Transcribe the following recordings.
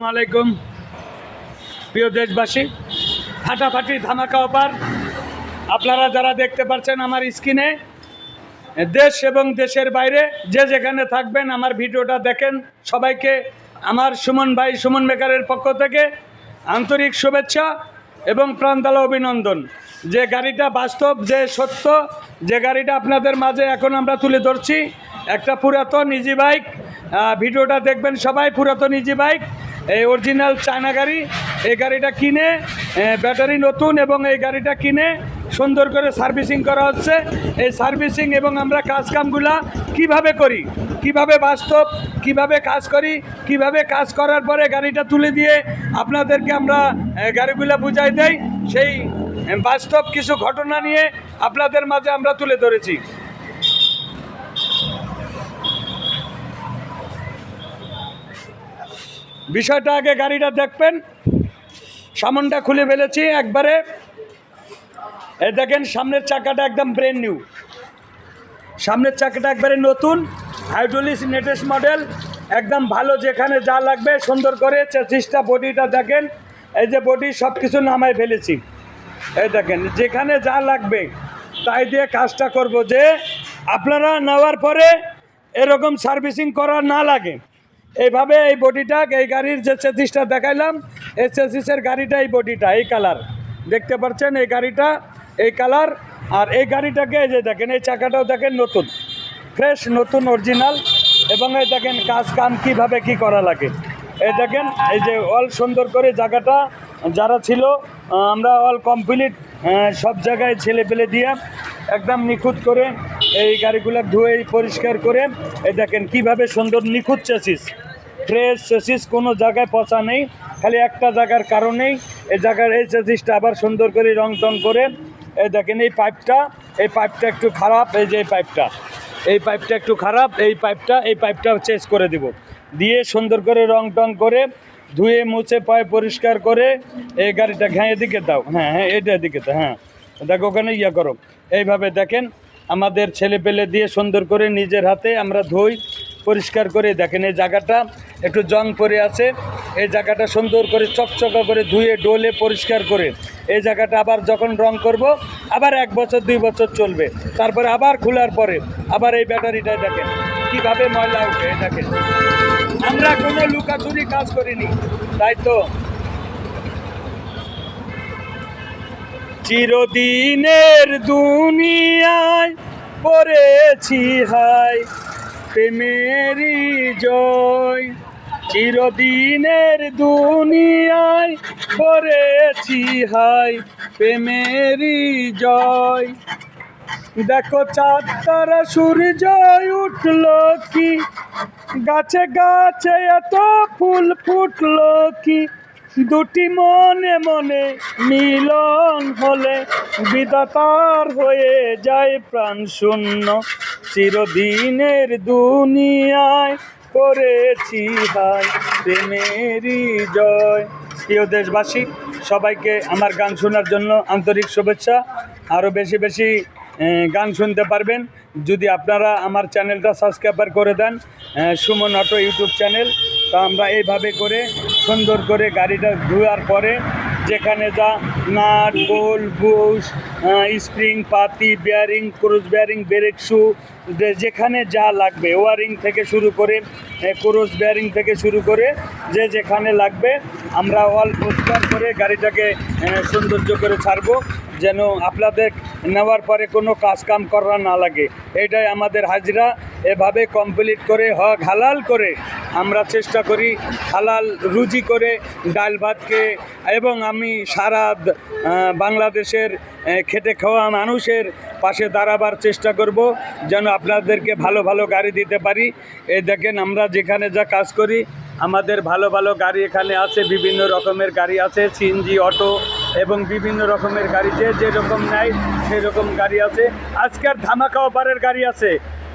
আলাইকুম। প্রিয় দেশবাসী, ফাটাফাটি ধামাকা অপার আপনারা যারা দেখতে পাচ্ছেন আমার স্ক্রিনে, দেশ এবং দেশের বাইরে যে যেখানে থাকবেন আমার ভিডিওটা দেখেন। সবাইকে আমার সুমন ভাই, সুমন মেকারের পক্ষ থেকে আন্তরিক শুভেচ্ছা এবং প্রাণদালা অভিনন্দন। যে গাড়িটা বাস্তব, যে সত্য, যে গাড়িটা আপনাদের মাঝে এখন আমরা তুলে ধরছি, একটা পুরাতন ইজি বাইক ভিডিওটা দেখবেন সবাই, পুরাতন ইজি বাইক এই অরিজিনাল চায়না গাড়ি, এই গাড়িটা কিনে ব্যাটারি নতুন এবং এই গাড়িটা কিনে সুন্দর করে সার্ভিসিং করা হচ্ছে। এই সার্ভিসিং এবং আমরা কাজকামগুলা কীভাবে করি, কীভাবে বাস্তব, কীভাবে কাজ করি, কীভাবে কাজ করার পরে গাড়িটা তুলে দিয়ে আপনাদেরকে আমরা গাড়িগুলা বুঝাই দেই, সেই বাস্তব কিছু ঘটনা নিয়ে আপনাদের মাঝে আমরা তুলে ধরেছি। বিষয়টা আগে গাড়িটা দেখবেন। সামনটা খুলে ফেলেছি একবারে। এই দেখেন, সামনের চাকাটা একদম ব্রেন নিউ সামনের চাকাটা একবারে নতুন হাইড্রোলিস নেটেস্ট মডেল একদম ভালো যেখানে যা লাগবে, সুন্দর করে চেষ্টা বডিটা দেখেন, এই যে বডি সব কিছু নামাই ফেলেছি। এই দেখেন, যেখানে যা লাগবে, তাই দিয়ে কাজটা করব যে আপনারা নেওয়ার পরে এরকম সার্ভিসিং করা না লাগে। এইভাবে এই বডিটা, এই গাড়ির যে চেসিসটা দেখাইলাম, এই চেসিসের গাড়িটা এই বডিটা, এই কালার। দেখতে পাচ্ছেন এই গাড়িটা, এই কালার, আর এই গাড়িটাকে এই যে দেখেন, এই চাকাটাও দেখেন নতুন। ফ্রেশ, নতুন, অরিজিনাল, এবং এই দেখেন কাজ কাম কীভাবে কি করা লাগে। এই দেখেন, এই যে অল সুন্দর করে জায়গাটা, যারা ছিল আমরা অল কমপ্লিট সব জায়গায় ছেলে পেলে দিয়ে একদম নিখুঁত করে এই গাড়িগুলো ধুয়ে পরিষ্কার করে, এই দেখেন কীভাবে সুন্দর নিখুঁত চেসিস। ফ্রেশ চেসিস কোনো জায়গায় পচা নেই, খালি একটা জায়গার কারণেই এই জায়গার এই চেসিসটা আবার সুন্দর করে রং টং করে, এই দেখেন এই পাইপটা এই পাইপটা একটু খারাপ, এই যে এই পাইপটা এই পাইপটা একটু খারাপ, এই পাইপটা এই পাইপটা চেঞ্জ করে দিব। দিয়ে সুন্দর করে রং টং করে ধুয়ে, মুছে, পায়ে পরিষ্কার করে এই গাড়িটা ঘ্যাঁ এদিকে দাও। হ্যাঁ হ্যাঁ এটা এদিকে দাও হ্যাঁ। দেখো ওখানে ইয়া করো। এইভাবে দেখেন আমাদের ছেলে পেলে দিয়ে সুন্দর করে নিজের হাতে আমরা ধুই পরিষ্কার করে দেখেন, এই জায়গাটা একটু জং পড়ে আছে। এই জায়গাটা সুন্দর করে চকচকা করে ধুয়ে, ডোলে পরিষ্কার করে এই জায়গাটা আবার যখন রং করব, আবার এক বছর, দুই বছর চলবে। তারপরে আবার খোলার পরে আবার এই ব্যাটারিটা দেখেন, কীভাবে ময়লা উঠে দেখেন। আমরা কোনো লুকাচুরি কাজ করিনি, তাই তো? চিরদিনের দুনিয়ায় পড়েছি হাই প্রেমেরই জয়, চিরদিনের দুনিয়ায় পড়েছি হাই প্রেমেরই জয়। দেখো চাঁদ, তারা সূর্য উঠল কি? গাছে গাছে এত ফুল ফুটল কি? দুটি মনে মনে মিলন হলে বিদাতার হয়ে যায় প্রাণ শূন্য। চিরদিনের দুনিয়ায় করেছি হাই প্রেমেরই জয়। প্রিয় দেশবাসী, সবাইকে আমার গান শোনার জন্য আন্তরিক শুভেচ্ছা। আরও বেশি বেশি গান শুনতে পারবেন। যদি আপনারা আমার চ্যানেলটা সাবস্ক্রাইবার করে দেন সুমন অটো ইউটিউব চ্যানেল তা আমরা এইভাবে করে সুন্দর করে গাড়িটা ধোয়ার পরে যেখানে যা নাট, বোল, বুশ স্প্রিং, পাতি বেয়ারিং ক্রুজ বেয়ারিং ব্রেক শু যেখানে যা লাগবে ওয়ারিং থেকে শুরু করে ক্রুজ বেয়ারিং থেকে শুরু করে যে যেখানে লাগবে, আমরা অল পরিষ্কার করে গাড়িটাকে সৌন্দর্য করে ছাড়বো, যেন আপনাদের নেওয়ার পরে কোনো কাজ কাম করা না লাগে। এটাই আমাদের হাজিরা। এভাবে কমপ্লিট করে হক হালাল করে আমরা চেষ্টা করি হালাল রুজি করে ডাল ভাতকে এবং আমি সারা বাংলাদেশের খেটে খাওয়া মানুষের পাশে দাঁড়াবার চেষ্টা করব যেন আপনাদেরকে ভালো ভালো গাড়ি দিতে পারি। এই দেখেন আমরা যেখানে যা কাজ করি, আমাদের ভালো ভালো গাড়ি এখানে আছে, বিভিন্ন রকমের গাড়ি আছে, সিএনজি, অটো এবং বিভিন্ন রকমের গাড়ি, যে যেরকম নেয় সেই রকম গাড়ি আছে। আজকের ধামাকা অফারের গাড়ি আছে।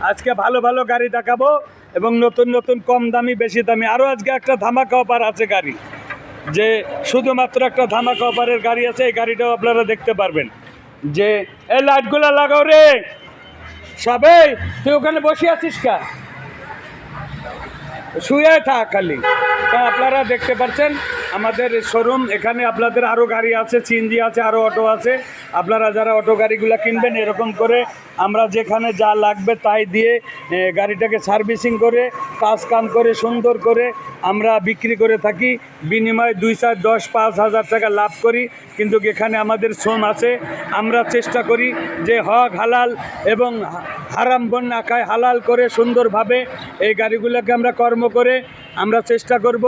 আজকে ভালো ভালো গাড়ি দেখাবো। এবং নতুন নতুন কম দামি, বেশি দামি আরও আজকে একটা ধামাকা অফার আছে গাড়ি। যে শুধুমাত্র একটা ধামাকা অফারের গাড়ি আছে, এই গাড়িটাও আপনারা দেখতে পারবেন। যে এই লাইটগুলো লাগাও রে! সবে, তুই ওখানে বসে আছিস কা? শুয়ে থাক খালি। তা আপনারা দেখতে পাচ্ছেন আমাদের শোরুম এখানে আপনাদের আরও গাড়ি আছে সিএনজি আছে আরও অটো আছে। আপনারা যারা অটো গাড়িগুলো কিনবেন, এরকম করে আমরা যেখানে যা লাগবে তাই দিয়ে গাড়িটাকে সার্ভিসিং করে, কাজ কাম করে, সুন্দর করে আমরা বিক্রি করে থাকি। বিনিময়ে দুই চার দশ পাঁচ হাজার টাকা লাভ করি। কিন্তু এখানে আমাদের শ্রম আছে। আমরা চেষ্টা করি যে হক, হালাল এবং হারাম বন না খায় হালাল করে সুন্দরভাবে এই গাড়িগুলোকে আমরা কর্ম করে আমরা চেষ্টা করব।